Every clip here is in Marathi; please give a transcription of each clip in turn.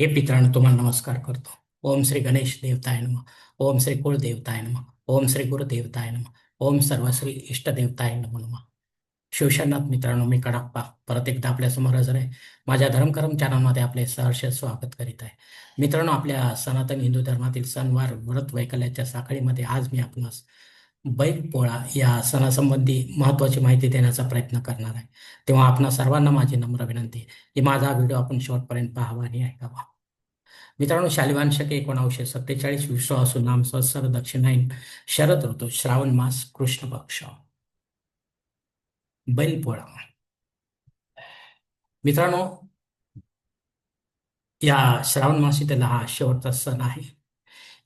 हे पित्रांनो तुम्हाला नमस्कार करतो. ओम श्री गणेश देवताय नम. ओम श्री कुळ देवताय नम. ओम श्री गुरु देवताय नम. ओम सर्वश्री इष्ट देवताय नम नम. शिवशनाथ मित्रांनो मी कडाप्पा. परत एकदा आपल्यासमोर हजर आहे. माझ्या धर्मकर्म चॅनलमध्ये आपले सहर्ष स्वागत करीत आहे. मित्रांनो आपल्या सनातन हिंदू धर्मातील सणवार व्रत वैकल्याच्या साखळीमध्ये आज मी आपणास बैल पोळा या सणासंबंधी महत्वाची माहिती देण्याचा प्रयत्न करणार आहे. तेव्हा आपणा सर्वांना माझी नम्र विनंती की माझा व्हिडिओ आपण शेवटपर्यंत पाहावा आणि ऐकावा. मित्रांनो शालिवान शके सत्तेचाळीस सत्तेचाळीस विश्वासू नाम संवत्सर दक्षिणायन शरद ऋतू श्रावण मास कृष्ण पक्ष. बैलपोळा मित्रांनो या श्रावण मासीतील हा शेवटचा सण आहे.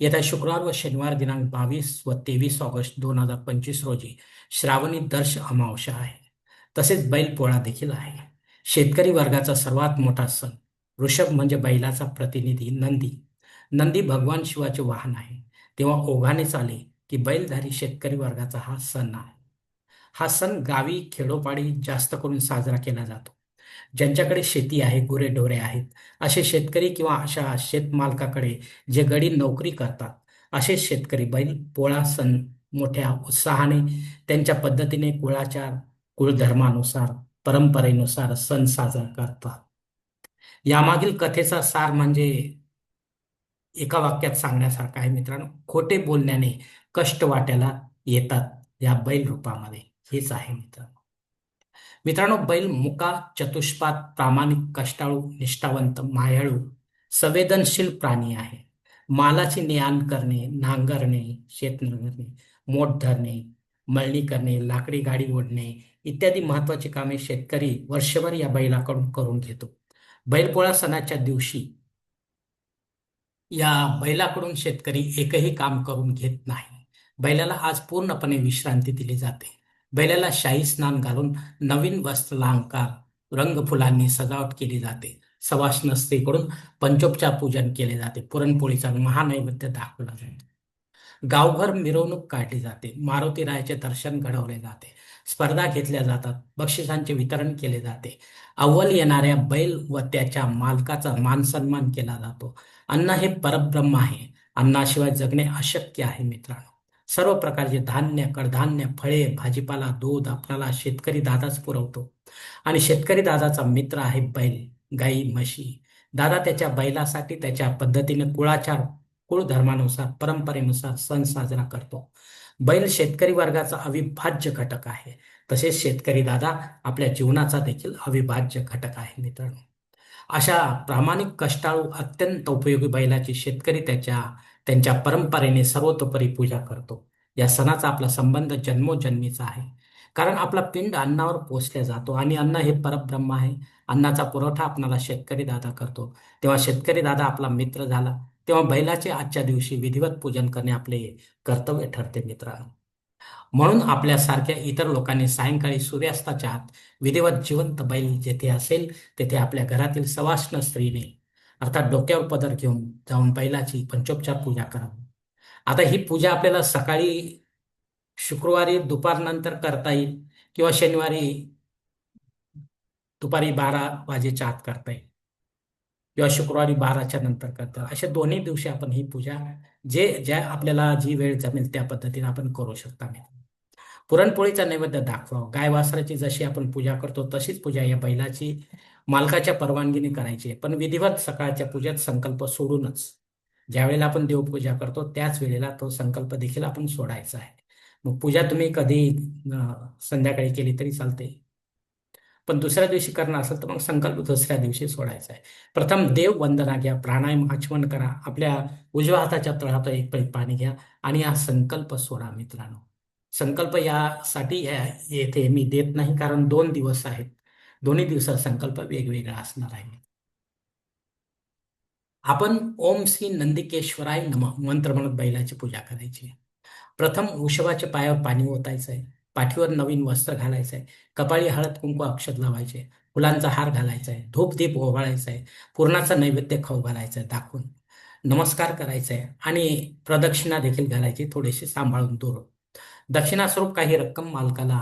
येत्या शुक्रवार व शनिवार दिनांक बावीस व तेवीस ऑगस्ट दोन हजार पंचवीस रोजी श्रावणी दर्श अमावस्या आहे. तसेच बैलपोळा देखील आहे. शेतकरी वर्गाचा सर्वात मोठा सण वृषभ म्हणजे बैलाचा प्रतिनिधी नंदी. नंदी भगवान शिवाचे वाहन आहे. तेव्हा ओघाने चाले की बैलधारी शेतकरी वर्गाचा हा सण आहे. हा सण गावी खेडोपाडी जास्त करून साजरा केला जातो. ज्यांच्याकडे शेती आहे गुरेढोरे आहेत असे शेतकरी किंवा अशा शेतमालकाकडे जे गडी नोकरी करतात असे शेतकरी बैल पोळा सण मोठ्या उत्साहाने त्यांच्या पद्धतीने कुळाचार कुळधर्मानुसार परंपरेनुसार सण साजरा करतात. यामागील कथेचा सार म्हणजे एका वाक्यात सांगण्यासारखा आहे मित्रांनो खोटे बोलण्याने कष्ट वाट्याला येतात या बैल रूपामध्ये. हेच आहे मित्रांनो. मित्रांनो बैल मुका चतुष्पात प्रामाणिक कष्टाळू निष्ठावंत मायाळू संवेदनशील प्राणी आहे. मालाची ने करणे नांगरणे शेत नांगरणे मोठ धरणे मळणी करणे लाकडी गाडी ओढणे इत्यादी महत्वाची कामे शेतकरी वर्षभर या बैलाकडून करून घेतो. बैलपोळा सणाच्या दिवशी या बैलाकडून शेतकरी एकही काम करून घेत नाही. बैलाला आज पूर्णपणे विश्रांती दिली जाते. बैलाला शाही स्नान घालून नवीन वस्त्र अलंकार रंगफुलांनी सजावट केली जाते. सवाष्ण स्त्रीकडून पंचोपचार पूजन केले जाते. पुरणपोळीचा महानैवेद्य दाखवला जातो. गावभर मिरवणूक काढली जाते. मारुती रायाचे दर्शन घडवले जाते. स्पर्धा घेतल्या जातात. बक्षिसांचे वितरण केले जाते. अव्वल येणाऱ्या बैल व त्याच्या मालकाचा मान सन्मान केला जातो. अन्न हे परब्रह्म आहे. अन्नाशिवाय जगणे अशक्य आहे मित्रांनो. सर्व प्रकारचे धान्य कडधान्य फळे भाजीपाला दूध आपल्याला शेतकरी दादाच पुरवतो. आणि शेतकरी दादाचा मित्र आहे बैल गाई म्हशी. दादा त्याच्या बैलासाठी त्याच्या पद्धतीने कुळाचार कुळ धर्मानुसार परंपरेनुसार सण साजरा करतो. बैल शेतकरी वर्गाचा अविभाज्य घटक आहे. तसेच शेतकरी दादा आपल्या जीवनाचा देखील अविभाज्य घटक आहे मित्रांनो. अशा प्रामाणिक कष्टाळू अत्यंत उपयोगी बैलाची शेतकरी त्याच्या त्यांच्या परंपरेने सर्वतोपरी पूजा करतो. या सणाचा आपला संबंध जन्मोजन्मीचा आहे. कारण आपला पिंड अन्नावर पोचल्या जातो आणि अन्न हे परब्रह्म आहे. अन्नाचा पुरवठा आपणाला शेतकरी दादा करतो. तेव्हा शेतकरी दादा आपला मित्र झाला. तेव्हा बैलाचे आजच्या दिवशी विधिवत पूजन करणे आपले कर्तव्य ठरते मित्र. म्हणून आपल्यासारख्या इतर लोकांनी सायंकाळी सूर्यास्ताच्या आत विधिवत जिवंत बैल जेथे असेल तेथे आपल्या घरातील सवाष्ण स्त्रीने अर्थात डोक्यावर पदर घेऊन जाऊन बैलाची पंचोपचार पूजा करावी. आता ही पूजा आपल्याला सकाळी शुक्रवारी दुपारनंतर करता येईल किंवा शनिवारी दुपारी बारा वाजेच्या आत करता येईल किंवा शुक्रवारी बाराच्या नंतर करता अशा दोन्ही दिवशी आपण ही पूजा जे ज्या आपल्याला जी वेळ जमेल त्या पद्धतीने आपण करू शकता. पुरणपोळीचा नैवेद्य दाखवा गाय वासराची जशी आपण पूजा करतो तशीच पूजा या बैलाची मालकाच्या परवानगीने करायची पण विधिवत सकाळच्या पूजेत संकल्प सोडूनच. ज्या वेळेला आपण देवपूजा करतो त्याच वेळेला तो संकल्प देखील आपण सोडायचा आहे. मग पूजा तुम्ही कधी संध्याकाळी केली तरी चालते. पण दुसऱ्या दिवशी करणार असेल तर मग संकल्प दुसऱ्या दिवशी सोडायचा आहे. प्रथम देव वंदना घ्या प्राणायाम आचमन करा आपल्या उजव्या हाताच्या तळात एक पै पाणी घ्या आणि हा संकल्प सोडा मित्रांनो. संकल्प यासाठी येथे मी देत नाही कारण दोन दिवस आहेत. दोन्ही दिवसात संकल्प वेगवेगळा असणार आहे. आपण ओम श्री नंदिकेश्वराय नम मंत्र म्हणत बैलाची पूजा करायची. प्रथम वृषभाच्या पायावर पाणी ओतायचं आहे पाठीवर नवीन वस्त्र घालायचं आहे कपाळी हळद कुंकू अक्षत लावायचे. फुलांचा हार घालायचा आहे धूप दीप ओवाळायचा आहे पूर्णाचा नैवेद्य खाऊ घालायचा आहे दाखवून. नमस्कार करायचा आहे आणि प्रदक्षिणा देखील घालायची थोडीशी सांभाळून दूर. दक्षिणास्वरूप काही रक्कम मालकाला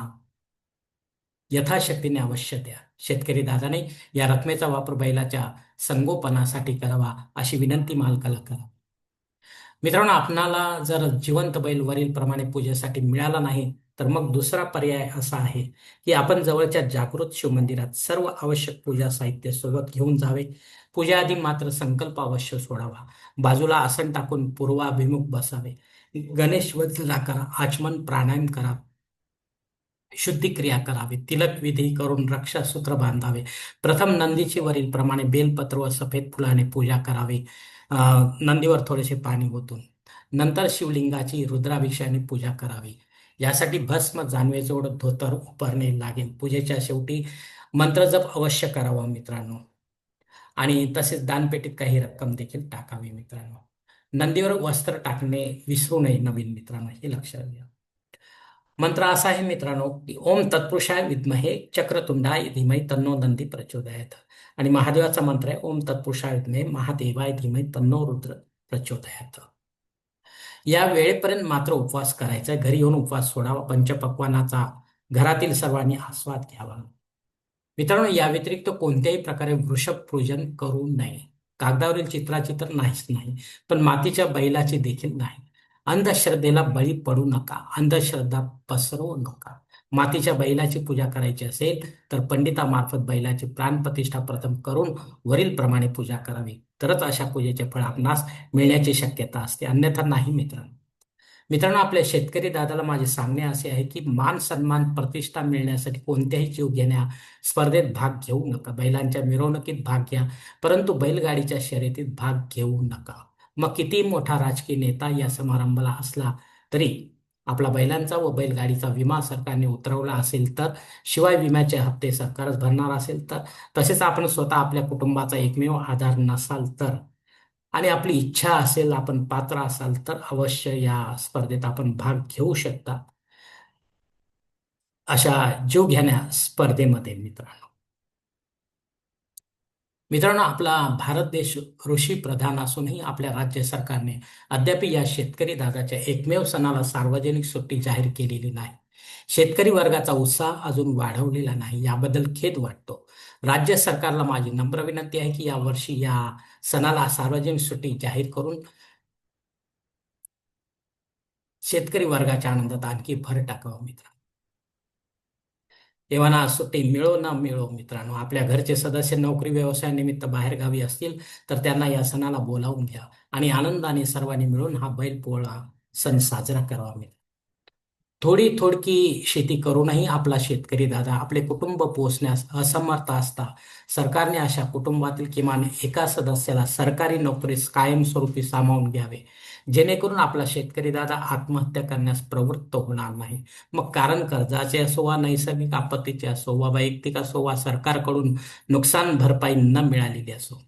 यथाशक्तीने अवश्य द्या. शेतकरी दादाने या रकमेचा वापर बैलाच्या संगोपनासाठी करावा अशी विनंती मालकाला करा. मित्रांनो आपणाला जर जिवंत बैल वरील प्रमाणे पूजेसाठी मिळाला नाही तर मग दुसरा पर्याय असा आहे की आपण जवळच्या जागृत शिवमंदिरात सर्व आवश्यक पूजा साहित्य सोबत घेऊन जावे. पूजाआधी मात्र संकल्प अवश्य सोडावा. बाजूला आसन टाकून पूर्वाभिमुख बसावे. गणेश वजला करा आचमन प्राणायाम करा. शुद्धिक्रिया करावी तिलक विधी करून रक्षासूत्र बांधावे. प्रथम नंदीची वरील प्रमाणे बेलपत्र व सफेद फुलाने पूजा करावी. नंदीवर थोडेसे पाणी ओतून. नंतर शिवलिंगाची रुद्राभिषेकाने पूजा करावी. यासाठी भस्म जानवेजोड धोतर उपरणे लागेल. पूजेच्या शेवटी मंत्रजप अवश्य करावा मित्रांनो. आणि तसेच दानपेटीत काही रक्कम देखील टाकावी मित्रांनो. नंदीवर वस्त्र टाकणे विसरू नये नवीन मित्रांनो हे लक्षात घ्या. मंत्र असा आहे मित्रांनो की ओम तत्पुरुषाय विद्महे चक्रतुंडाय धीमय तन्नो नंदी प्रचोदयात. आणि महादेवाचा मंत्र आहे ओम तत्पुरुषाय विद्महे महादेवाय धीमय तन्नो रुद्र प्रचोदयात. या वेळेपर्यंत मात्र उपवास करायचा घरी येऊन उपवास सोडावा. पंचपक्वानाचा घरातील सर्वांनी आस्वाद घ्यावा. मित्रांनो या व्यतिरिक्त कोणत्याही प्रकारे वृषभ पूजन करू नये. कागदावरील चित्राची तर नाहीच नाही पण मातीच्या बैलाची देखील नाही. अंधश्रद्धेला बळी पडू नका. अंधश्रद्धा पसरवू नका. मातीच्या बैलाची पूजा करायची असेल तर पंडितामार्फत बैलाची प्राणप्रतिष्ठा प्रथम करून वरील प्रमाणे पूजा करावी. तरच अशा पूजेचे फळ आपणास मिळण्याची शक्यता असते. अन्यथा नाही मित्रांनो. मित्रांनो आपल्या शेतकरी दादाला माझे सांगणे असे आहे की मान सन्मान प्रतिष्ठा मिळण्यासाठी कोणत्याही जीव घेण्या स्पर्धेत भाग घेऊ नका. बैलांच्या मिरवणुकीत भाग घ्या परंतु बैलगाडीच्या शर्यतीत भाग घेऊ नका. मग किती मोठा राजकीय नेता या समारंभाला असला तरी आपला बैलांचा व बैलगाडीचा विमा सरकारने उतरवला असेल तर शिवाय विम्याचे हप्ते सरकारच भरणार असेल तर तसेच आपण स्वतः आपल्या कुटुंबाचा एकमेव आधार नसाल तर आणि आपली इच्छा असेल आपण पात्र असाल तर अवश्य या स्पर्धेत आपण भाग घेऊ शकता. अशा जीव घेण्या स्पर्धेमध्ये मित्रांनो. मित्रांनो आपला भारत देश कृषी प्रधान असूनही आपल्या राज्य सरकारने अद्याप या शेतकरी दादाच्या एकमेव सणाला सार्वजनिक सुट्टी जाहीर केलेली नाही. शेतकरी वर्गाचा उत्साह अजून वाढवलेला नाही याबद्दल खेद वाटतो. राज्य सरकारला माझी नम्र विनंती आहे की यावर्षी या सणाला सार्वजनिक सुट्टी जाहीर करून शेतकरी वर्गाच्या आनंदात आणखी भर टाकावं मित्र तेव्हा सुट्टी मिळो ना मिळो मित्रांनो. आपल्या घरचे सदस्य नोकरी व्यवसायानिमित्त बाहेर गावी असतील तर त्यांना या सणाला बोलावून घ्या. आणि आनंदाने सर्वांनी मिळून हा बैल पोळा सण साजरा करावा मित्र थोडी थोडकी शेती करूनही आपला शेतकरी दादा आपले कुटुंब पोचण्यास असमर्थ असता. सरकारने अशा कुटुंबातील किमान एका सदस्याला सरकारी नोकरीस कायमस्वरूपी सामावून घ्यावे. जेणेकरून आपला शेतकरी दादा आत्महत्या करण्यास प्रवृत्त होणार नाही. मग कारण कर्जाचे असो वा नैसर्गिक आपत्तीचे असो वा वैयक्तिक असो वा सरकारकडून नुकसान भरपाई न मिळालेली असो.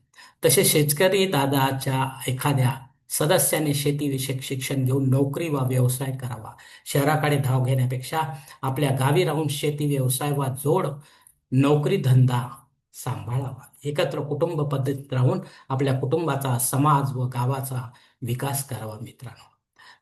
तसे शेतकरी दादाच्या एखाद्या सदस्याने शेतीविषयक शिक्षण घेऊन नोकरी वा व्यवसाय करावा. शहराकडे धाव घेण्यापेक्षा आपल्या गावी राहून शेती व्यवसाय वा जोड नोकरी धंदा सांभाळावा. एकत्र कुटुंब पद्धतीत राहून आपल्या कुटुंबाचा समाज व गावाचा विकास करावा मित्रांनो.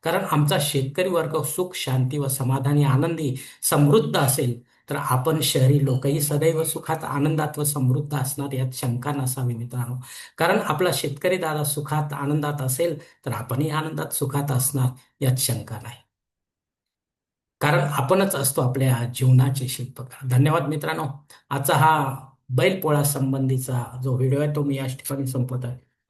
कारण आमचा शेतकरी वर्ग सुख शांती व समाधानी आनंदी समृद्ध असेल तर आपण शहरी लोकही सदैव सुखात आनंदात व समृद्ध असणार यात शंका नसावी मित्रांनो. कारण आपला शेतकरी दादा सुखात आनंदात असेल तर आपणही आनंदात सुखात असणार यात शंका नाही. कारण आपणच असतो आपल्या जीवनाचे शिल्पकार. धन्यवाद मित्रांनो. आजचा हा बैलपोळा संबंधीचा जो व्हिडिओ आहे तो मी या ठिकाणी संपवत आहे